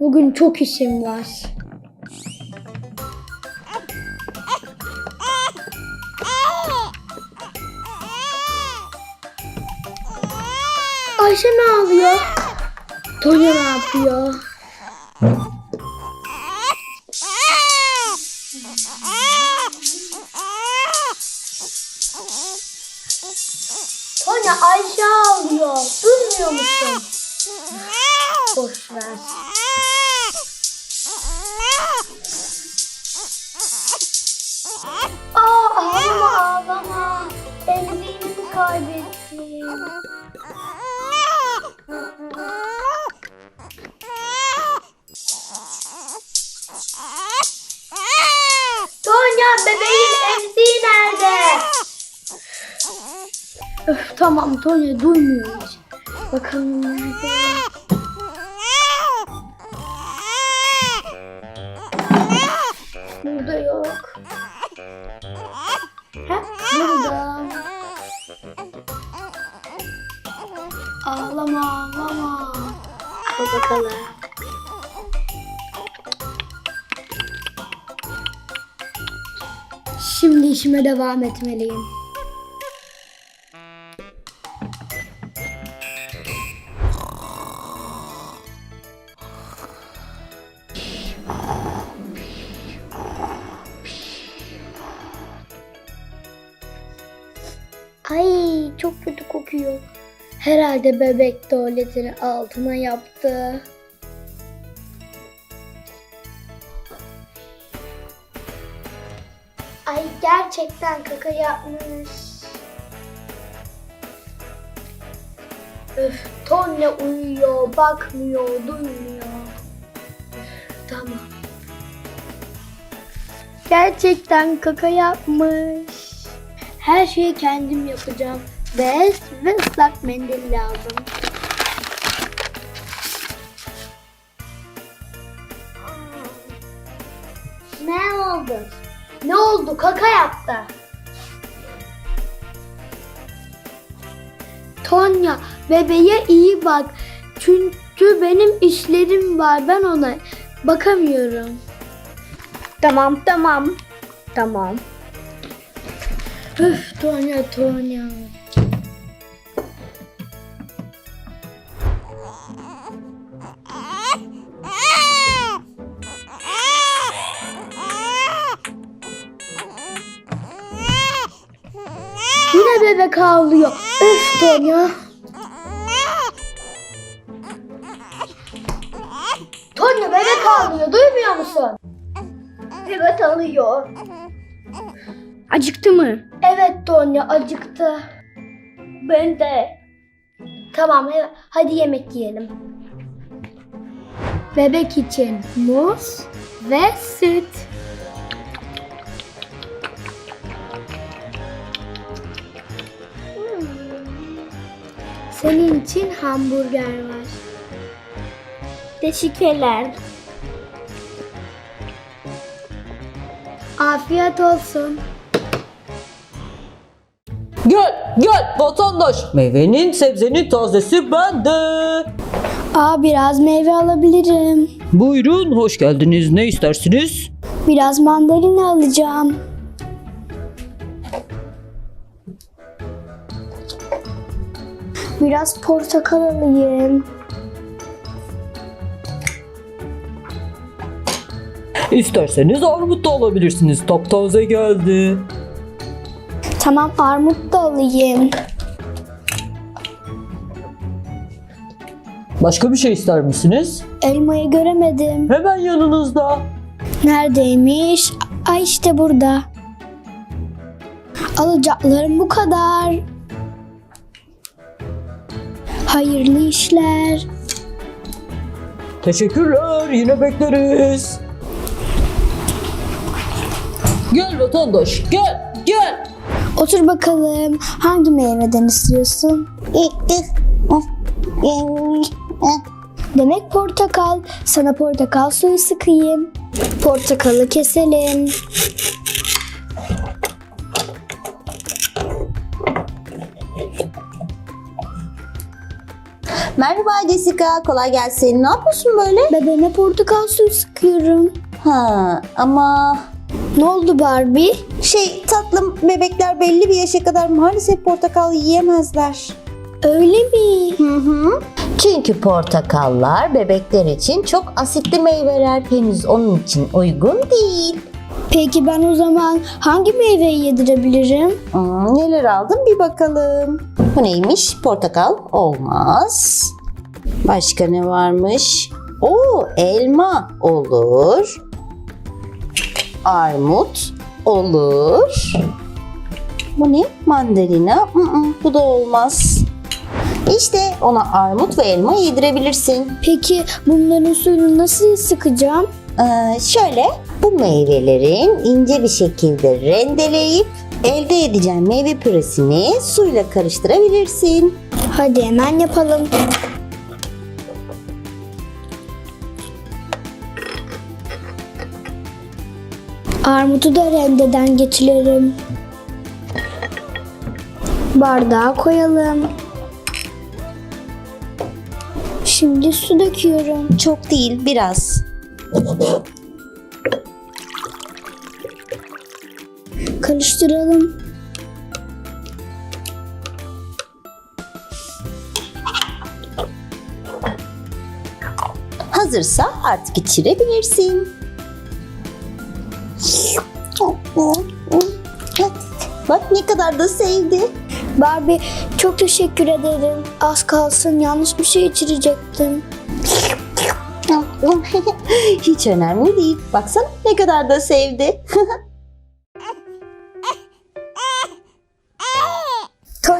Bugün çok işim var. Ayşe ne ağlıyor? Tonya ne yapıyor? Tonya Ayşe ağlıyor. Duymuyor musun? Boş ver. Tonya bebeğin emziği nerede? Öf tamam Tonya duymuyor hiç. Bakalım nerede? Burada yok. Ağlama ağlama. Al bakalım. Şimdi işime devam etmeliyim. Herhalde bebek tuvaletini altına yaptı. Ay gerçekten kaka yapmış. Öf, Tonya uyuyor, bakmıyor, duymuyor. Tamam. Gerçekten kaka yapmış. Her şeyi kendim yapacağım. Bez ve ıslak mendil lazım. Ne oldu? Ne oldu? Kaka yaptı. Tonya bebeğe iyi bak. Çünkü benim işlerim var. Ben ona bakamıyorum. Tamam tamam. Tamam. Üf Tonya Tonya. Bebek ağlıyor. Üf Tonya. Tonya bebek ağlıyor. Duymuyor musun? Evet ağlıyor. Acıktı mı? Evet Tonya acıktı. Ben de. Tamam hadi yemek yiyelim. Bebek için muz ve süt. Senin için hamburger var. Teşekkürler. Afiyet olsun. Gel gel vatandaş. Meyvenin sebzenin tazesi bende. Aa biraz meyve alabilirim. Buyurun hoş geldiniz. Ne istersiniz? Biraz mandalina alacağım. Biraz portakal alayım. İsterseniz armut da alabilirsiniz. Taptaze geldi. Tamam armut da alayım. Başka bir şey ister misiniz? Elmayı göremedim. Hemen yanınızda. Neredeymiş? Ay işte burada. Alacaklarım bu kadar. Hayırlı işler. Teşekkürler. Yine bekleriz. Gel vatandaş gel gel. Otur bakalım. Hangi meyveden istiyorsun? Demek portakal. Sana portakal suyu sıkayım. Portakalı keselim. Merhaba Jessica, kolay gelsin. Ne yapıyorsun böyle? Bebeğime portakal suyu sıkıyorum. Ha, ama Ne oldu Barbie? şey tatlım bebekler belli bir yaşa kadar maalesef portakal yiyemezler. Öyle mi? Hı hı. Çünkü portakallar bebekler için çok asitli meyveler henüz onun için uygun değil. Peki ben o zaman hangi meyveyi yedirebilirim? Hmm, neler aldım bir bakalım. Bu neymiş? Portakal olmaz. Başka ne varmış? Oo, elma olur. Armut olur. Bu ne? Mandalina. Mm, bu da olmaz. İşte ona armut ve elma yedirebilirsin. Peki bunların suyunu nasıl sıkacağım? Ee, şöyle bu meyvelerin ince bir şekilde rendeleyip elde edeceğin meyve püresini suyla karıştırabilirsin. Hadi hemen yapalım. Armutu da rendeden geçirelim. Bardağa koyalım. Şimdi su döküyorum. Çok değil biraz. Karıştıralım. Hazırsa artık içirebilirsin. Bak ne kadar da sevdi. Barbie çok teşekkür ederim. Az kalsın yanlış bir şey içirecektim. Hiç önemli değil. Baksana ne kadar da sevdi.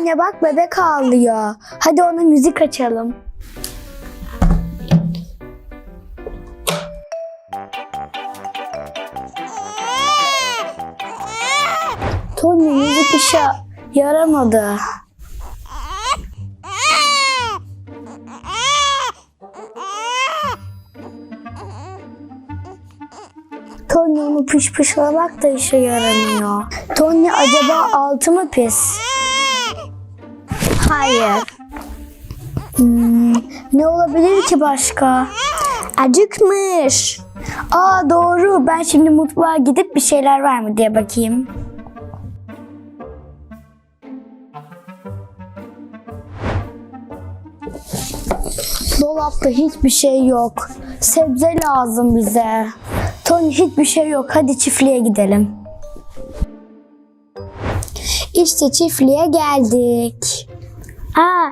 Tonya bak bebek ağlıyor. Hadi ona müzik açalım. Tonya müzik işe yaramadı. Tonya onu pışpışlamak da işe yaramıyor. Tonya acaba altı mı pis? Hayır. Hmm, ne olabilir ki başka? Acıkmış. Aa doğru. Ben şimdi mutfağa gidip bir şeyler var mı diye bakayım. Dolapta hiçbir şey yok. Sebze lazım bize. Tony hiçbir şey yok. Hadi çiftliğe gidelim. İşte çiftliğe geldik. Aa,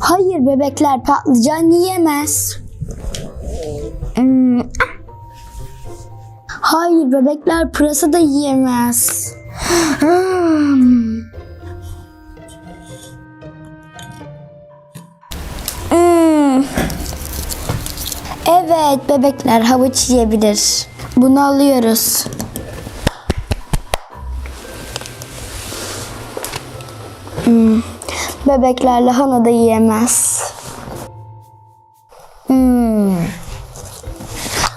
hayır bebekler patlıcan yiyemez. Hmm. Hayır bebekler pırasa da yiyemez. Hmm. Evet bebekler havuç yiyebilir. Bunu alıyoruz. Bebekler lahana da yiyemez. Hmm.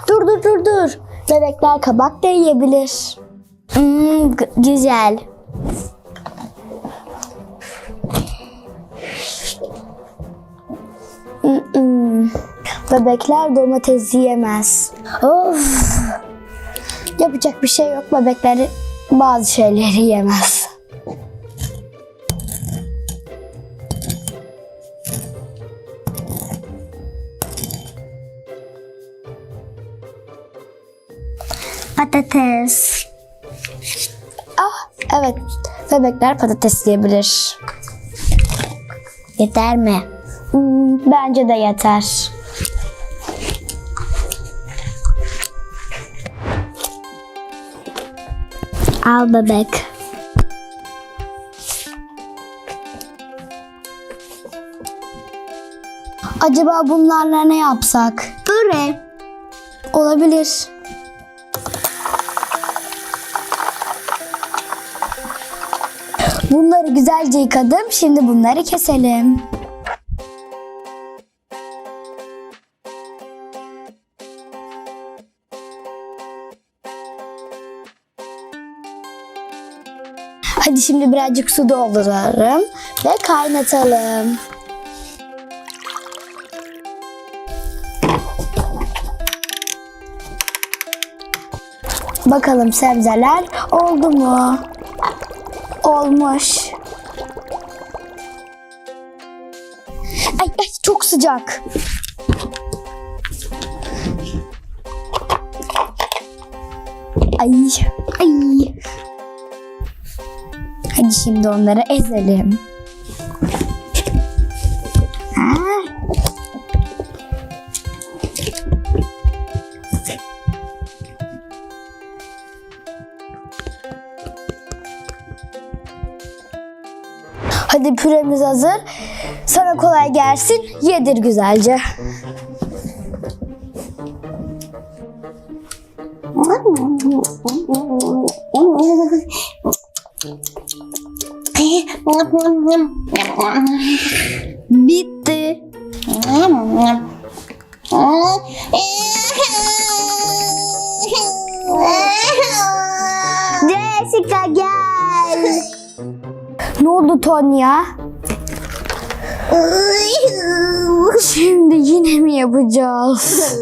Dur dur dur dur. Bebekler kabak da yiyebilir. Hmm, güzel. Mm-mm. Bebekler domates yiyemez. Of. Yapacak bir şey yok. Bebekler bazı şeyleri yemez. Patates. Ah evet. Bebekler patates yiyebilir. Yeter mi? Hmm, bence de yeter. Al bebek. Acaba bunlarla ne yapsak? Böre. Olabilir. Bunları güzelce yıkadım. Şimdi bunları keselim. Hadi şimdi birazcık su dolduralım ve kaynatalım. Bakalım sebzeler oldu mu? Olmuş. Ay, ay çok sıcak. Ay ay. Hadi şimdi onları ezelim. Hadi püremiz hazır. Sana kolay gelsin. Yedir güzelce. Ne oldu Tonya? Şimdi yine mi yapacağız?